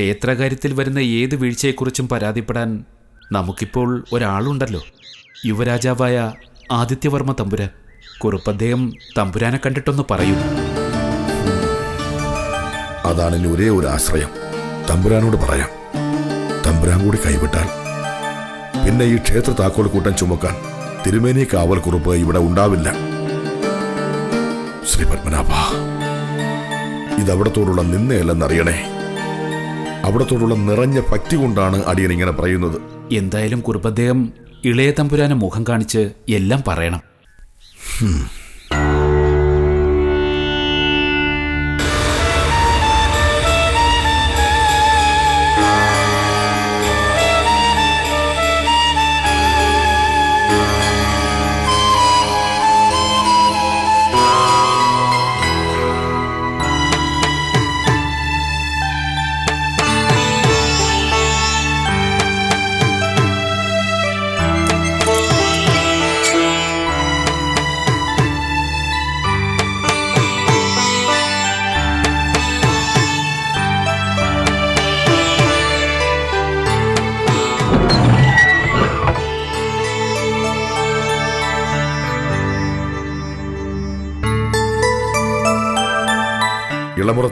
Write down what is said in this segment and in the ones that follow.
ക്ഷേത്രകാര്യത്തിൽ വരുന്ന ഏത് വീഴ്ചയെക്കുറിച്ചും പരാതിപ്പെടാൻ നമുക്കിപ്പോൾ ഒരാളുണ്ടല്ലോ. യുവരാജാവായ ആദിത്യവർമ്മ തമ്പുരാൻ. കുറുപ്പദ്ദേഹം തമ്പുരാനെ കണ്ടിട്ടൊന്ന് പറയൂ. അതാണ് ഒരേ ഒരു ആശ്രയം. തമ്പുരാനോട് പറയാം. തമ്പുരാൻ കൂടി കൈവിട്ടാൽ പിന്നെ ഈ ക്ഷേത്ര താക്കോൽ കൂട്ടം ചുമക്കാൻ തിരുമേനി കാവൽ കുറുപ്പ് ഇവിടെ ഉണ്ടാവില്ല. ശ്രീ പത്മനാഭ ഇതവിടത്തോടുള്ള നിന്നയല്ലെന്നറിയണേ അവിടത്തോടുള്ള നിറഞ്ഞ ഭക്തി കൊണ്ടാണ് അടിയൻ ഇങ്ങനെ പറയുന്നത്. എന്തായാലും കുറുപ്പദ്ദേഹം ഇളയ തമ്പുരാനെ മുഖം കാണിച്ച് എല്ലാം പറയണം.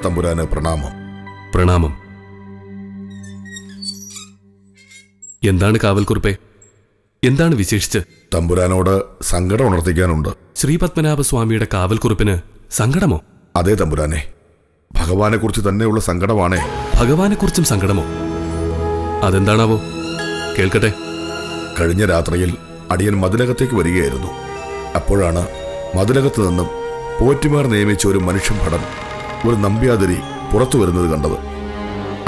തമ്പുരാന് പ്രണാമം. പ്രണാമം. എന്താണ് കാവൽക്കുറിപ്പേ എന്താണ് വിശേഷിച്ച്? തമ്പുരാനോട് സങ്കടം ഉണർത്തിക്കാനുണ്ട്. ശ്രീപത്മനാഭസ്വാമിയുടെ കാവൽക്കുറിപ്പിന് സങ്കടമോ? അതെ തമ്പുരാനെ. ഭഗവാനെക്കുറിച്ച് തന്നെയുള്ള സങ്കടമാണേ. ഭഗവാനെക്കുറിച്ചും സങ്കടമോ? അതെന്താണാവോ? കേൾക്കട്ടെ. കഴിഞ്ഞ രാത്രിയിൽ അടിയൻ മതിലകത്തേക്ക് വരികയായിരുന്നു. അപ്പോഴാണ് മതിലകത്ത് നിന്നും പോറ്റുമാർ നിയമിച്ച ഒരു മനുഷ്യൻ ഭടൻ ഒരു നമ്പ്യാതിരി പുറത്തു വരുന്നത് കണ്ടത്.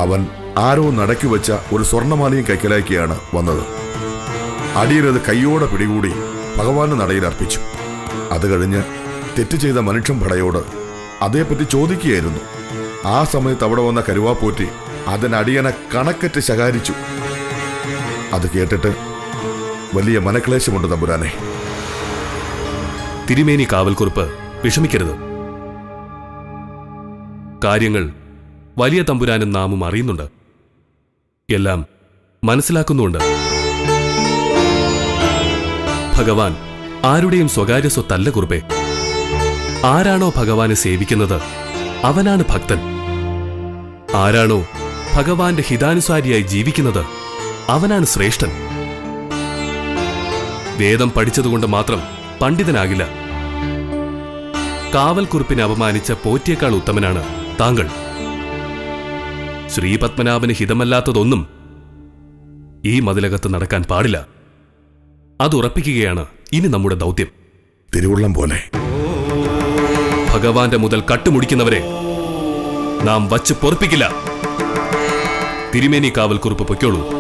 അവൻ ആരോ നടക്കി വെച്ച ഒരു സ്വർണമാലയും കൈക്കലാക്കിയാണ് വന്നത്. അടിയനത് കയ്യോടെ പിടികൂടി ഭഗവാന്റെ നടയിൽ അർപ്പിച്ചു. അത് കഴിഞ്ഞ് തെറ്റ് ചെയ്ത മനുഷ്യൻ ഭടയോട് അതേപ്പറ്റി ചോദിക്കുകയായിരുന്നു. ആ സമയത്ത് അവിടെ വന്ന കരുവാപ്പോറ്റി അതിനടിയനെ കണക്കറ്റ് ശകാരിച്ചു. അത് കേട്ടിട്ട് വലിയ മനക്ലേശമുണ്ട് തമ്പുരാനെ. തിരുമേനി കാവൽക്കുറിപ്പ് വിഷമിക്കരുത്. കാര്യങ്ങൾ വലിയ തമ്പുരാനും നാമും അറിയുന്നുണ്ട്. എല്ലാം മനസ്സിലാക്കുന്നുണ്ട് ഭഗവാൻ ആരുടെയും സ്വകാര്യ സ്വത്തല്ല കുറുപ്പേ. ആരാണോ ഭഗവാനെ സേവിക്കുന്നത് അവനാണ് ഭക്തൻ. ആരാണോ ഭഗവാന്റെ ഹിതാനുസാരിയായി ജീവിക്കുന്നത് അവനാണ് ശ്രേഷ്ഠൻ. വേദം പഠിച്ചതുകൊണ്ട് മാത്രം പണ്ഡിതനാകില്ല. കാവൽക്കുറിപ്പിനെ അപമാനിച്ച പോറ്റിയേക്കാൾ ഉത്തമനാണ് താങ്കൾ. ശ്രീപത്മനാഭന് ഹിതമല്ലാത്തതൊന്നും ഈ മതിലകത്ത് നടക്കാൻ പാടില്ല. അതുറപ്പിക്കുകയാണ് ഇനി നമ്മുടെ ദൗത്യം. തിരുവുള്ളം പോലെ. ഭഗവാന്റെ മുതൽ കട്ടുമുടിക്കുന്നവരെ നാം വച്ച് പൊറപ്പിക്കില്ല. തിരുമേനി കാവൽക്കുറിപ്പ് പൊയ്ക്കോളൂ.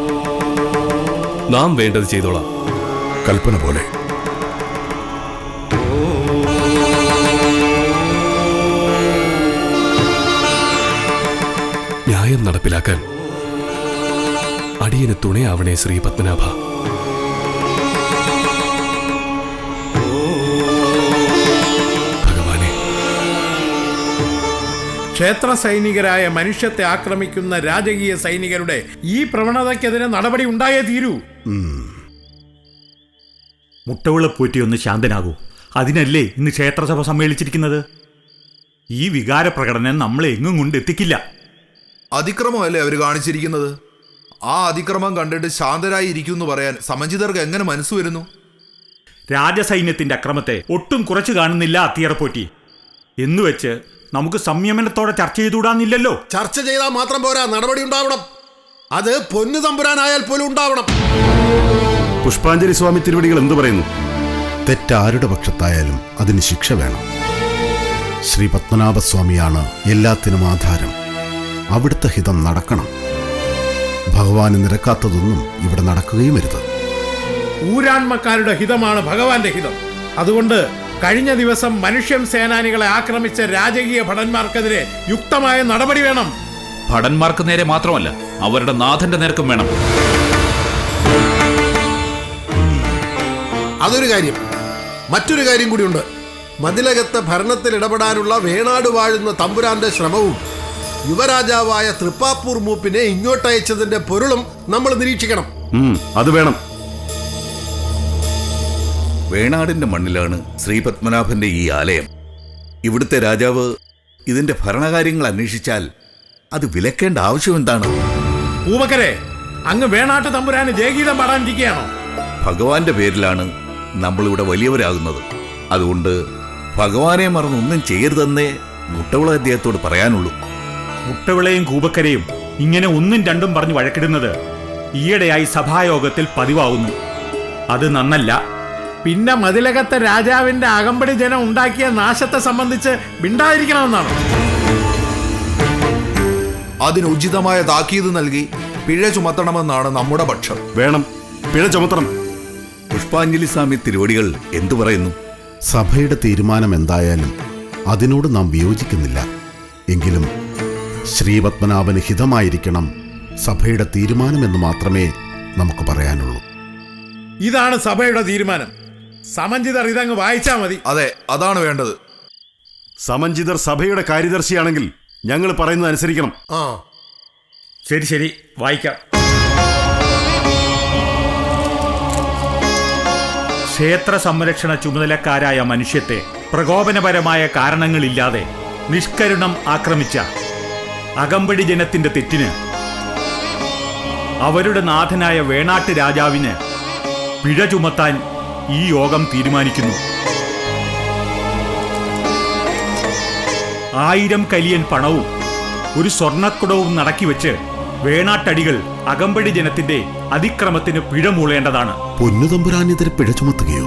നാം വേണ്ടത് ചെയ്തോളാം. കൽപ്പന പോലെ. ന്യായം നടപ്പിലാക്കാൻ അടിയന് തുണയാവണേ ശ്രീ പത്മനാഭ. ഭഗവാനെ. ക്ഷേത്ര സൈനികരായ മനുഷ്യത്തെ ആക്രമിക്കുന്ന രാജകീയ സൈനികരുടെ ഈ പ്രവണതയ്ക്കെതിരെ നടപടി ഉണ്ടായേ തീരൂ. മുട്ടവിളപ്പൂറ്റി ഒന്ന് ശാന്തനാകൂ. അതിനല്ലേ ഇന്ന് ക്ഷേത്രസഭ സമ്മേളിച്ചിരിക്കുന്നത്? ഈ വികാര പ്രകടനം നമ്മളെ എങ്ങും കൊണ്ട് എത്തിക്കില്ല. അതിക്രമമല്ലേ അവർ കാണിച്ചിരിക്കുന്നത്? ആ അതിക്രമം കണ്ടിട്ട് ശാന്തരായി ഇരിക്കും എന്ന് പറയാൻ സമഞ്ചിതർക്ക് എങ്ങനെ മനസ്സ് വരുന്നു? രാജസൈന്യത്തിന്റെ അക്രമത്തെ ഒട്ടും കുറച്ചു കാണുന്നില്ല അത്തിയറപ്പോറ്റി എന്നുവെച്ച് നമുക്ക് സംയമനത്തോടെ ചർച്ച ചെയ്തുകൂടാന്നില്ലല്ലോ? ചർച്ച ചെയ്താൽ മാത്രം പോരാ നടപടി ഉണ്ടാവണം. അത് പൊന്നു തമ്പുരാനായാൽ പോലും ഉണ്ടാവണം. പുഷ്പാഞ്ജലി സ്വാമി തിരുവടികൾ എന്തു പറയുന്നു? തെറ്റാരുടെ പക്ഷത്തായാലും അതിന് ശിക്ഷ വേണം. ശ്രീ പത്മനാഭസ്വാമിയാണ് എല്ലാത്തിനും ആധാരം. അവിടുത്തെ ഹിതം നടക്കണം. ഭഗവാന് നിരക്കാത്തതൊന്നും ഇവിടെ നടക്കുകയും അരുത്. ഊരാൺമക്കാരുടെ ഹിതമാണ് ഭഗവാന്റെ ഹിതം. അതുകൊണ്ട് കഴിഞ്ഞ ദിവസം മനുഷ്യൻ സേനാനികളെ ആക്രമിച്ച രാജകീയ ഭടന്മാർക്കെതിരെ യുക്തമായ നടപടി വേണം. ഭടന്മാർക്ക് നേരെ മാത്രമല്ല അവരുടെ നാഥന്റെ നേർക്കും വേണം. അതൊരു കാര്യം. മറ്റൊരു കാര്യം കൂടിയുണ്ട്. മതിലകത്ത് ഭരണത്തിൽ ഇടപെടാനുള്ള വേണാട് വാഴുന്ന തമ്പുരാന്റെ ശ്രമവും യുവരാജാവായ തൃപ്പാപ്പൂർ മൂപ്പിനെ ഇങ്ങോട്ടയച്ചതിന്റെ പൊരുളും നമ്മൾ നിരീക്ഷിക്കണം. അത് വേണം. വേണാടിന്റെ മണ്ണിലാണ് ശ്രീ പത്മനാഭന്റെ ഈ ആലയം. ഇവിടുത്തെ രാജാവ് ഇതിന്റെ ഭരണകാര്യങ്ങൾ അന്വേഷിച്ചാൽ അത് വിലക്കേണ്ട ആവശ്യം എന്താണ്? പൂമക്കരെ അങ്ങ് വേണാട്ട് തമ്പുരാന് ജയഗീതം പാടാനിരിക്കുകയാണോ? ഭഗവാന്റെ പേരിലാണ് നമ്മളിവിടെ വലിയവരാകുന്നത്. അതുകൊണ്ട് ഭഗവാനെ മറന്നൊന്നും ചെയ്യരുതെന്നേ മുട്ടവിള അദ്ദേഹത്തോട് പറയാനുള്ളൂ. മുട്ടവിളയും കൂപക്കരയും ഇങ്ങനെ ഒന്നും രണ്ടും പറഞ്ഞ് വഴക്കിടുന്നത് ഈയിടെയായി സഭായോഗത്തിൽ പതിവാകുന്നു അത് നന്നല്ല. പിന്നെ മതിലകത്തെ രാജാവിന്റെ അകമ്പടി ജനം ഉണ്ടാക്കിയ നാശത്തെ സംബന്ധിച്ച് മിണ്ടാതിരിക്കണമെന്നാണ്? അതിന് ഉചിതമായ താക്കീത് നൽകി പിഴ ചുമത്തണമെന്നാണ് നമ്മുടെ പക്ഷം. വേണം. പിഴ ചുമത്തണം. പുഷ്പാഞ്ജലി സ്വാമി തിരുവടികൾ എന്തു പറയുന്നു? സഭയുടെ തീരുമാനം എന്തായാലും അതിനോട് നാം വിയോജിക്കുന്നില്ല. എങ്കിലും ശ്രീപത്മനാഭന് ഹിതമായിരിക്കണം സഭയുടെ തീരുമാനമെന്ന് മാത്രമേ നമുക്ക് പറയാനുള്ളൂ. ഇതാണ് സഭയുടെ തീരുമാനം. സമഞ്ജിതർ ഇതങ്ങ് വായിച്ചാ മതി. അതെ അതാണ് വേണ്ടത്. സമഞ്ജിതർ സഭയുടെ കാര്യദർശിയാണെങ്കിൽ ഞങ്ങൾ പറയുന്നത് അനുസരിക്കണം. ആ. ശരി ശരി. വായിക്കാം. ക്ഷേത്ര സംരക്ഷണ ചുമതലക്കാരായ മനുഷ്യത്തെ പ്രകോപനപരമായ കാരണങ്ങളില്ലാതെ നിഷ്കരുണം ആക്രമിച്ച അകമ്പടി ജനത്തിന്റെ തെറ്റിന് അവരുടെ നാഥനായ വേണാട്ട് രാജാവിന് പിഴ ചുമത്താൻ ഈ യോഗം തീരുമാനിക്കുന്നു. ആയിരം കലിയൻ പണവും ഒരു സ്വർണക്കുടവും നടക്കി വെച്ച് വേണാട്ടടികൾ അകമ്പടി ജനത്തിന്റെ അതിക്രമത്തിന് പിഴ മൂളേണ്ടതാണ്. പൊന്നുതമ്പുരാനെതിരെ പിഴ ചുമത്തുകയോ?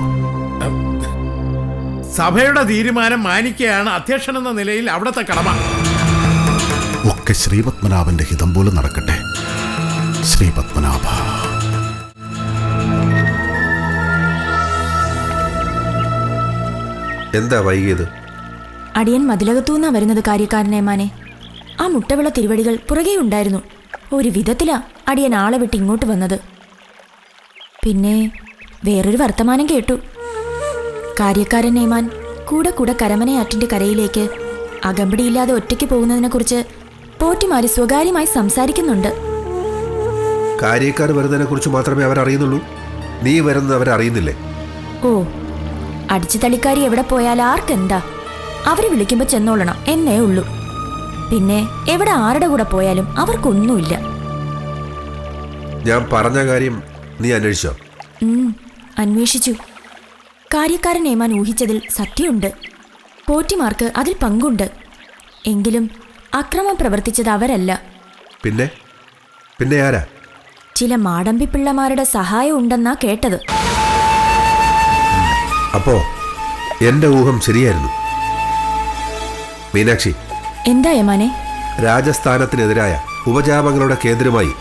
സഭയുടെ തീരുമാനം മാനിക്കുകയാണ് അധ്യക്ഷൻ എന്ന നിലയിൽ അവിടുത്തെ കടമ. ഒക്കെ ശ്രീപത്മനാഭന്റെ ഹിതം പോലെ നടക്കട്ടെ. ശ്രീപത്മനാഭ. എന്താ വൈകിയത്? അടിയൻ മതിലകത്തുനിന്നാ വരുന്നത് കാര്യക്കാരനേമാനെ ആ മുട്ടവിള തിരുവടികൾ പുറകെ ഉണ്ടായിരുന്നു. ഒരു വിധത്തിലാ അടിയൻ ആളെ വിട്ട് ഇങ്ങോട്ട് വന്നത്. പിന്നെ വേറൊരു വർത്തമാനം കേട്ടു. കാര്യക്കാരൻ നെയ്മാൻ കൂടെ കൂടെ കരമനയാറ്റിന്റെ കരയിലേക്ക് അകമ്പടിയില്ലാതെ ഒറ്റയ്ക്ക് പോകുന്നതിനെക്കുറിച്ച് പോറ്റിമാര് സ്വകാര്യമായി സംസാരിക്കുന്നുണ്ട്. കാര്യക്കാർ വരുന്നതിനെ കുറിച്ച് മാത്രമേ അവരറിയുന്നുള്ളൂ. നീ വരുന്നത് അവരറിയുന്നില്ലേ? ഓ അടിച്ചു തളിക്കാരി എവിടെ പോയാൽ ആർക്കെന്താ? അവർ വിളിക്കുമ്പോ ചെന്നോളണം എന്നേ ഉള്ളൂ. പിന്നെ എവിടെ ആരുടെ കൂടെ പോയാലും അവർക്കൊന്നുമില്ല. ഞാൻ പറഞ്ഞ കാര്യം നീ അന്വേഷിച്ചോ? അന്വേഷിച്ചു. കാര്യക്കാരൻ ഏമാൻ ഊഹിച്ചതിൽ സത്യമുണ്ട്. പോറ്റിമാർക്ക് അതിൽ പങ്കുണ്ട്. എങ്കിലും അക്രമം പ്രവർത്തിച്ചത് അവരല്ല. പിന്നെ? പിന്നെ ആരാ? ചില മാടമ്പി പിള്ളമാരുടെ സഹായം ഉണ്ടെന്നാ കേട്ടത്. അപ്പോ എന്റെ ഊഹം ശരിയായിരുന്നു. മീനാക്ഷി എന്താ യമാനെ? രാജസ്ഥാനത്തിനെതിരായ ഉപജാപങ്ങളുടെ കേന്ദ്രമായി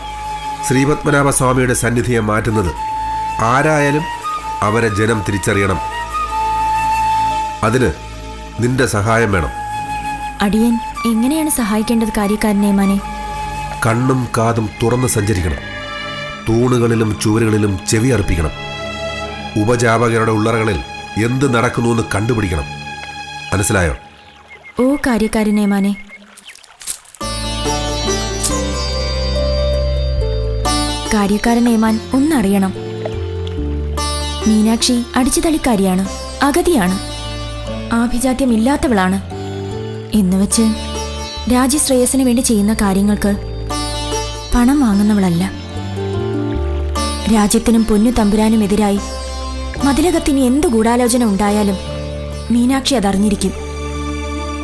ശ്രീപത്മനാഭ സ്വാമിയുടെ സന്നിധിയെ മാറ്റുന്നത് ആരായാലും അവരെ ജനം തിരിച്ചറിയണം. അതിന് നിന്റെ സഹായം വേണം. അടിയൻ എങ്ങനെയാണ് സഹായിക്കേണ്ടത് കാര്യക്കാരനെ മാനെ? കണ്ണും കാതും തുറന്ന് സഞ്ചരിക്കണം. തൂണുകളിലും ചുവരുകളിലും ചെവി അർപ്പിക്കണം. ഉപജാപകരുടെ ഉള്ളറകളിൽ എന്ത് നടക്കുന്നുവെന്ന് കണ്ടുപിടിക്കണം. മനസ്സിലായോ? ഓ കാര്യക്കാരനെ മാനെ. കാര്യക്കാരൻ ഏമാൻ ഒന്നറിയണം. മീനാക്ഷി അടിച്ചുതളിക്കാരിയാണ് അഗതിയാണ് ആഭിജാത്യമില്ലാത്തവളാണ് എന്നുവെച്ച് രാജ്യശ്രേയസിന് വേണ്ടി ചെയ്യുന്ന കാര്യങ്ങൾക്ക് പണം വാങ്ങുന്നവളല്ല. രാജ്യത്തിനും പൊന്നു തമ്പുരാനുമെതിരായി മതിലകത്തിന് എന്ത് ഗൂഢാലോചന ഉണ്ടായാലും മീനാക്ഷി അതറിഞ്ഞിരിക്കും.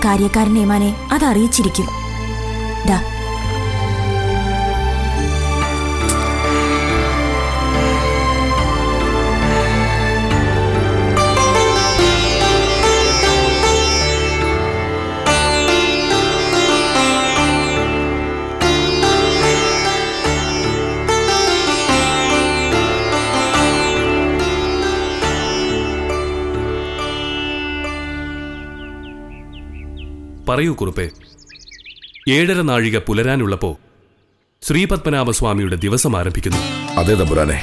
കാര്യക്കാരൻ ഏമാനെ അതറിയിച്ചിരിക്കും. ദാ പറയൂ കുറുപ്പേ. ഏഴര നാഴിക പുലരാനുള്ളപ്പോ ശ്രീപത്മനാഭസ്വാമിയുടെ ദിവസം ആരംഭിക്കുന്നു. അതെ തമ്പുരാനെ.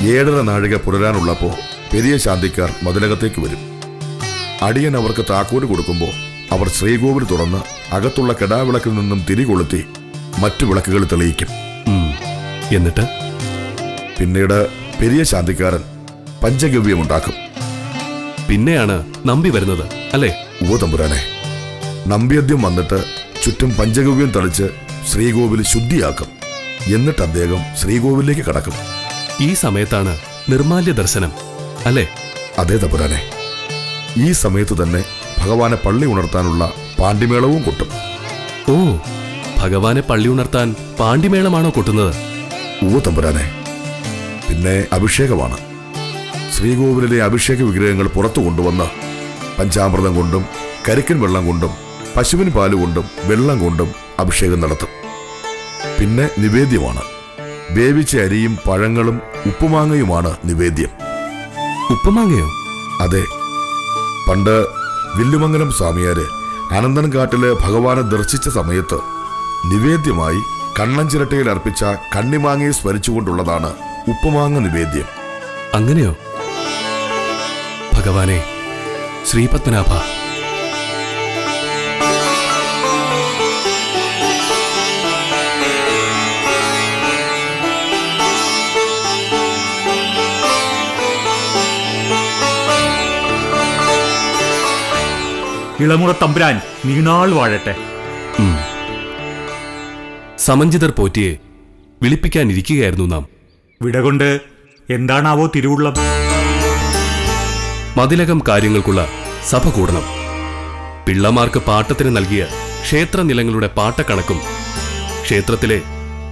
ഏഴര നാഴിക പുലരാനുള്ളപ്പോ പെരിയ ശാന്തിക്കാർ മതിലകത്തേക്ക് വരും. അടിയൻ അവർക്ക് താക്കോൽ കൊടുക്കുമ്പോൾ അവർ ശ്രീകോവിൽ തുറന്ന് അകത്തുള്ള കെടാവിളക്കിൽ നിന്നും തിരികൊളുത്തി മറ്റു വിളക്കുകൾ തെളിയിക്കും. എന്നിട്ട്? പിന്നീട് പെരിയ ശാന്തിക്കാരൻ പഞ്ചഗവ്യം ഉണ്ടാക്കും. പിന്നെയാണ് നമ്പി വരുന്നത് അല്ലേ? ഓ തമ്പുരാനെ. നമ്പ്യദ്യം വന്നിട്ട് ചുറ്റും പഞ്ചഗവ്യം തളിച്ച് ശ്രീകോവിൽ ശുദ്ധിയാക്കും. എന്നിട്ട് അദ്ദേഹം ശ്രീകോവിലേക്ക് കടക്കും. ഈ സമയത്താണ് നിർമാല്യ ദർശനം അല്ലേ? അതേ തപുരാനെ ഈ സമയത്ത് തന്നെ ഭഗവാനെ പള്ളി ഉണർത്താനുള്ള പാണ്ഡിമേളവും കൊട്ടും. ഓ ഭഗവാനെ പള്ളി ഉണർത്താൻ പാണ്ഡിമേളമാണോ കൊട്ടുന്നത്? ഓ തമ്പുരാനെ. പിന്നെ അഭിഷേകമാണ്. ശ്രീകോവിലിലെ അഭിഷേക വിഗ്രഹങ്ങൾ പുറത്തു കൊണ്ടുവന്ന് പഞ്ചാമൃതം കൊണ്ടും കരിക്കൻ വെള്ളം കൊണ്ടും പശുവിൻ പാൽ കൊണ്ടും വെള്ളം കൊണ്ടും അഭിഷേകം നടത്തും. പിന്നെ നിവേദ്യമാണ്. വേവിച്ച അരിയും പഴങ്ങളും ഉപ്പുമാങ്ങയുമാണ് നിവേദ്യം. ഉപ്പുമാങ്ങയോ? അതെ. പണ്ട് വില്ലുമംഗലം സ്വാമിയാര് അനന്തൻകാട്ടിൽ ഭഗവാനെ ദർശിച്ച സമയത്ത് നിവേദ്യമായി കണ്ണൻ ചിരട്ടയിൽ അർപ്പിച്ച കണ്ണിമാങ്ങയെ സ്മരിച്ചുകൊണ്ടുള്ളതാണ് ഉപ്പുമാങ്ങ നിവേദ്യം. അങ്ങനെയോ? ഭഗവാനെ ശ്രീപത്മനാഭ ഇളമുറ തമ്പുരാൻ നീണാൾ വാഴട്ടെ. സമഞ്ജിതർ പോറ്റിയെ വിളിപ്പിക്കാനിരിക്കുകയായിരുന്നു നാം. വിടകൊണ്ട് എന്താണാവോ തിരുവുള്ളം. മതിലകം കാര്യങ്ങൾക്കുള്ള സഭ കൂടണം. പിള്ളമാർക്ക് പാട്ടത്തിന് നൽകിയ ക്ഷേത്രനിലങ്ങളുടെ പാട്ടക്കണക്കും ക്ഷേത്രത്തിലെ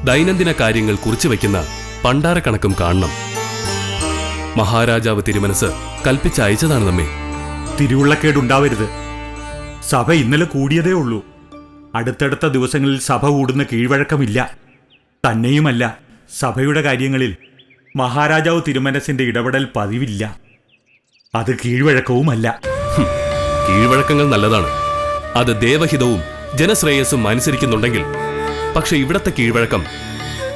ദൈനംദിന കാര്യങ്ങൾ കുറിച്ചു വയ്ക്കുന്ന പണ്ടാരക്കണക്കും കാണണം. മഹാരാജാവ് തിരുമനസ് കൽപ്പിച്ചയച്ചതാണ് നമ്മെ. തിരുവുള്ളക്കേടുണ്ടാവരുത്. സഭ ഇന്നലെ കൂടിയതേ ഉള്ളൂ. അടുത്തടുത്ത ദിവസങ്ങളിൽ സഭ കൂടുന്ന കീഴ്വഴക്കമില്ല. തന്നെയുമല്ല സഭയുടെ കാര്യങ്ങളിൽ മഹാരാജാവ് തിരുമനസിന്റെ ഇടപെടൽ പതിവില്ല. അത് കീഴ്വഴക്കവുമല്ല. കീഴ്വഴക്കങ്ങൾ നല്ലതാണ്. അത് ദേവഹിതവും ജനശ്രേയസ്സും അനുസരിക്കുന്നുണ്ടെങ്കിൽ പക്ഷെ ഇവിടത്തെ കീഴ്വഴക്കം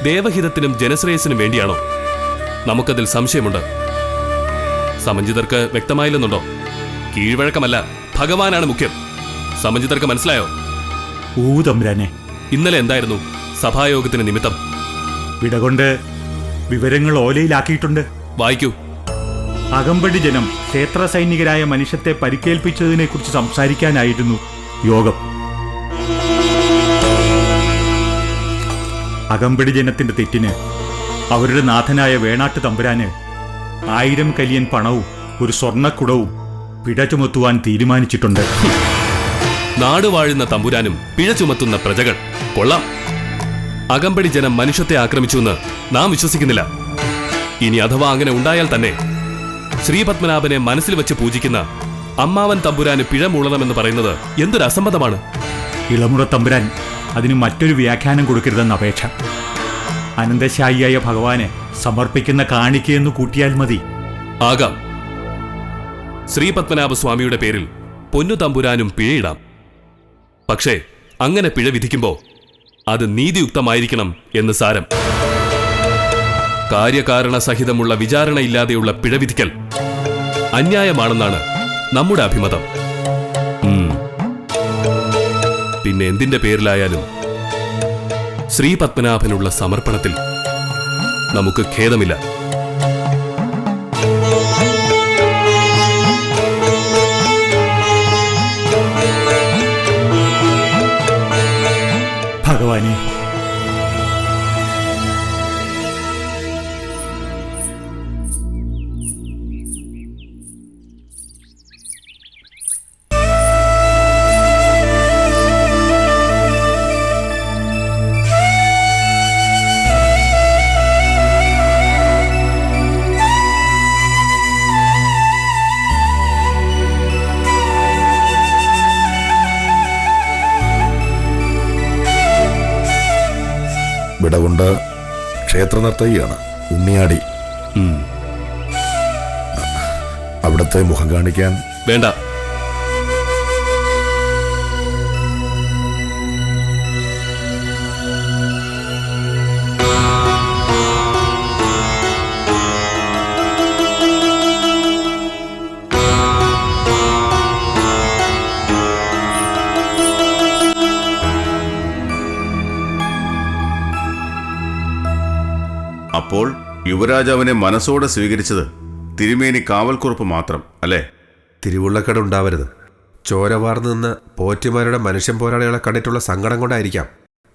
ദേവഹിതത്തിനും ജനശ്രേയസ്സിനും വേണ്ടിയാണോ? നമുക്കതിൽ സംശയമുണ്ട്. സമഞ്ജിതർക്ക് വ്യക്തമായില്ലെന്നുണ്ടോ? കീഴ്വഴക്കമല്ല ഭഗവാനാണ് മുഖ്യം. സമഞ്ജിതർക്ക് മനസ്സിലായോ? ഊ തമ്പുരാനെ ഇന്നലെ എന്തായിരുന്നു സഭായോഗത്തിന് നിമിത്തം? വിടകൊണ്ട് വിവരങ്ങൾ ഓലയിലാക്കിയിട്ടുണ്ട്. വായിക്കൂ. അകമ്പടി ജനം ക്ഷേത്ര സൈനികരായ മനുഷ്യത്തെ പരിക്കേൽപ്പിച്ചതിനെക്കുറിച്ച് സംസാരിക്കാനായിരുന്നു യോഗം. അകമ്പടി ജനത്തിന്റെ തെറ്റിന് അവരുടെ നാഥനായ വേണാട്ട് തമ്പുരാന് ആയിരം കലിയൻ പണവും ഒരു സ്വർണക്കുടവും പിഴ ചുമത്തുവാൻ തീരുമാനിച്ചിട്ടുണ്ട്. നാട് വാഴുന്ന തമ്പുരാനും പിഴ ചുമത്തുന്ന പ്രജകൾ. കൊള്ളാം. അകമ്പടി ജനം മനുഷ്യത്തെ ആക്രമിച്ചുവെന്ന് നാം വിശ്വസിക്കുന്നില്ല. ഇനി അഥവാ അങ്ങനെ ഉണ്ടായാൽ തന്നെ ശ്രീപത്മനാഭനെ മനസ്സിൽ വെച്ച് പൂജിക്കുന്ന അമ്മാവൻ തമ്പുരാന് പിഴ മൂളണമെന്ന് പറയുന്നത് എന്തൊരു അസംബന്ധമാണ്? ഇളമുറ തമ്പുരാൻ അതിന് മറ്റൊരു വ്യാഖ്യാനം കൊടുക്കരുതെന്ന് അപേക്ഷ. അനന്തശായിയായ ഭഗവാന് സമർപ്പിക്കുന്ന കാണിക്കയെന്ന് കൂട്ടിയാൽ മതി. ആകാം. ശ്രീപത്മനാഭ സ്വാമിയുടെ പേരിൽ പൊന്നു തമ്പുരാനും പിഴയിടാം പക്ഷേ അങ്ങനെ പിഴ വിധിക്കുമ്പോ അത് നീതിയുക്തമായിരിക്കണം എന്ന് സാരം. കാര്യകാരണ സഹിതമുള്ള വിചാരണയില്ലാതെയുള്ള പിഴ വിധിക്കൽ അന്യായമാണെന്നാണ് നമ്മുടെ അഭിമതം. പിന്നെ എന്തിന്റെ പേരിലായാലും ശ്രീപത്മനാഭനുള്ള സമർപ്പണത്തിൽ നമുക്ക് ഖേദമില്ല. Hermione. ഭഗവാനെ ക്ഷേത്ര നർത്തകിയാണ്. ഉണ്ണിയാടി. അവിടുത്തെ മുഖം കാണിക്കാൻ വേണ്ട. അപ്പോൾ യുവരാജാവിനെ മനസ്സോടെ സ്വീകരിച്ചത് തിരുമേനി കാവൽക്കുറപ്പ് മാത്രം അല്ലേ? തിരുവുള്ളക്കട ഉണ്ടാവരുത്. ചോരവാർന്നു നിന്ന് പോറ്റിമാരുടെ മനുഷ്യൻ പോരാളികളെ കണ്ടിട്ടുള്ള സങ്കടം കൊണ്ടായിരിക്കാം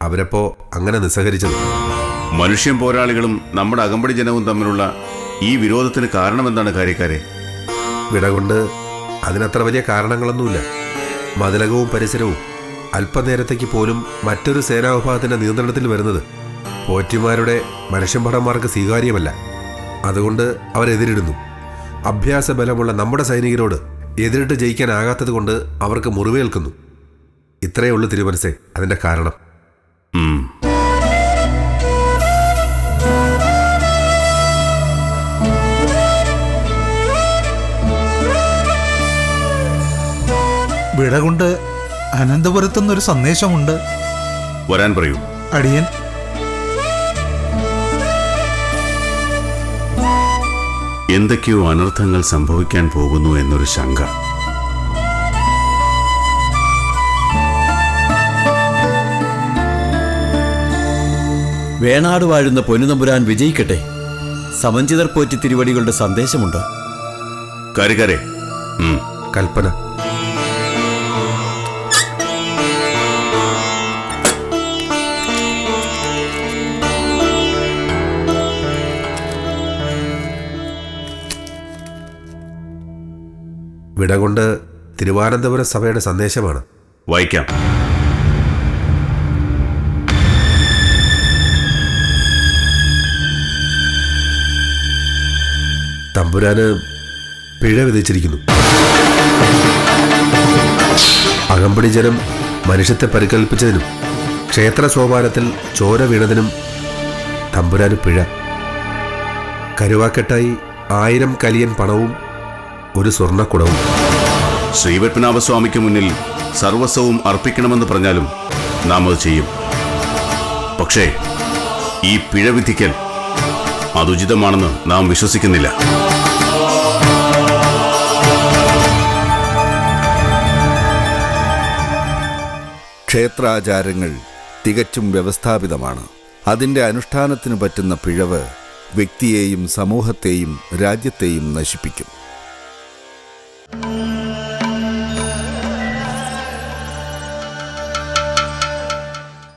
അവരപ്പോ അങ്ങനെ നിസ്സഹരിച്ചത്. മനുഷ്യൻ പോരാളികളും നമ്മുടെ അകമ്പടി ജനവും തമ്മിലുള്ള ഈ വിരോധത്തിന് കാരണമെന്താണ് കാര്യക്കാരെ? വിടകൊണ്ട് അതിനത്ര വലിയ കാരണങ്ങളൊന്നുമില്ല. മതിലകവും പരിസരവും അല്പനേരത്തേക്ക് പോലും മറ്റൊരു സേനാവിഭാഗത്തിന്റെ നിയന്ത്രണത്തിൽ വരുന്നത് പോറ്റിമാരുടെ മനുഷ്യൻഭടന്മാർക്ക് സ്വീകാര്യമല്ല. അതുകൊണ്ട് അവരെതിരിടുന്നു. അഭ്യാസ ബലമുള്ള നമ്മുടെ സൈനികരോട് എതിരിട്ട് ജയിക്കാനാകാത്തത് കൊണ്ട് അവർക്ക് മുറിവേൽക്കുന്നു. ഇത്രയേ ഉള്ളൂ തിരുമനസേ അതിന്റെ കാരണം. വിടകൊണ്ട് വിട കൊണ്ട് അനന്തപുരത്തുനിന്നൊരു സന്ദേശമുണ്ട്. വരാൻ പറയൂ. അടിയൻ എന്തൊക്കെയോ അനർത്ഥങ്ങൾ സംഭവിക്കാൻ പോകുന്നു എന്നൊരു ശങ്ക. വേണാട് വാഴുന്ന പൊന്നുതമ്പുരാൻ വിജയിക്കട്ടെ. സമഞ്ചിതർ പോറ്റി തിരുവടികളുടെ സന്ദേശമുണ്ട്. കരുകരെ. കൽപ്പന. വിട കൊണ്ട് തിരുവനന്തപുരം സഭയുടെ സന്ദേശമാണ്. വായിക്കാം. തമ്പുരാന് പിഴ വിധിച്ചിരിക്കുന്നു. അകമ്പടി ജനം മനുഷ്യത്തെ പരിക്കൽപ്പിച്ചതിനും ക്ഷേത്ര സോപാനത്തിൽ ചോര വീണതിനും തമ്പുരാന് പിഴ. കരുവാക്കെട്ടായി ആയിരം കലിയൻ പണവും ഒരു സ്വർണക്കുടവും. ശ്രീപത്മനാഭസ്വാമിക്ക് മുന്നിൽ സർവസ്വവും അർപ്പിക്കണമെന്ന് പറഞ്ഞാലും നാം അത് ചെയ്യും. പക്ഷേ ഈ പിഴ വിധിക്കൽ അതുചിതമാണെന്ന് നാം വിശ്വസിക്കുന്നില്ല. ക്ഷേത്രാചാരങ്ങൾ തികച്ചും വ്യവസ്ഥാപിതമാണ്. അതിന്റെ അനുഷ്ഠാനത്തിന് പറ്റുന്ന പിഴവ് വ്യക്തിയെയും സമൂഹത്തെയും രാജ്യത്തെയും നശിപ്പിക്കും.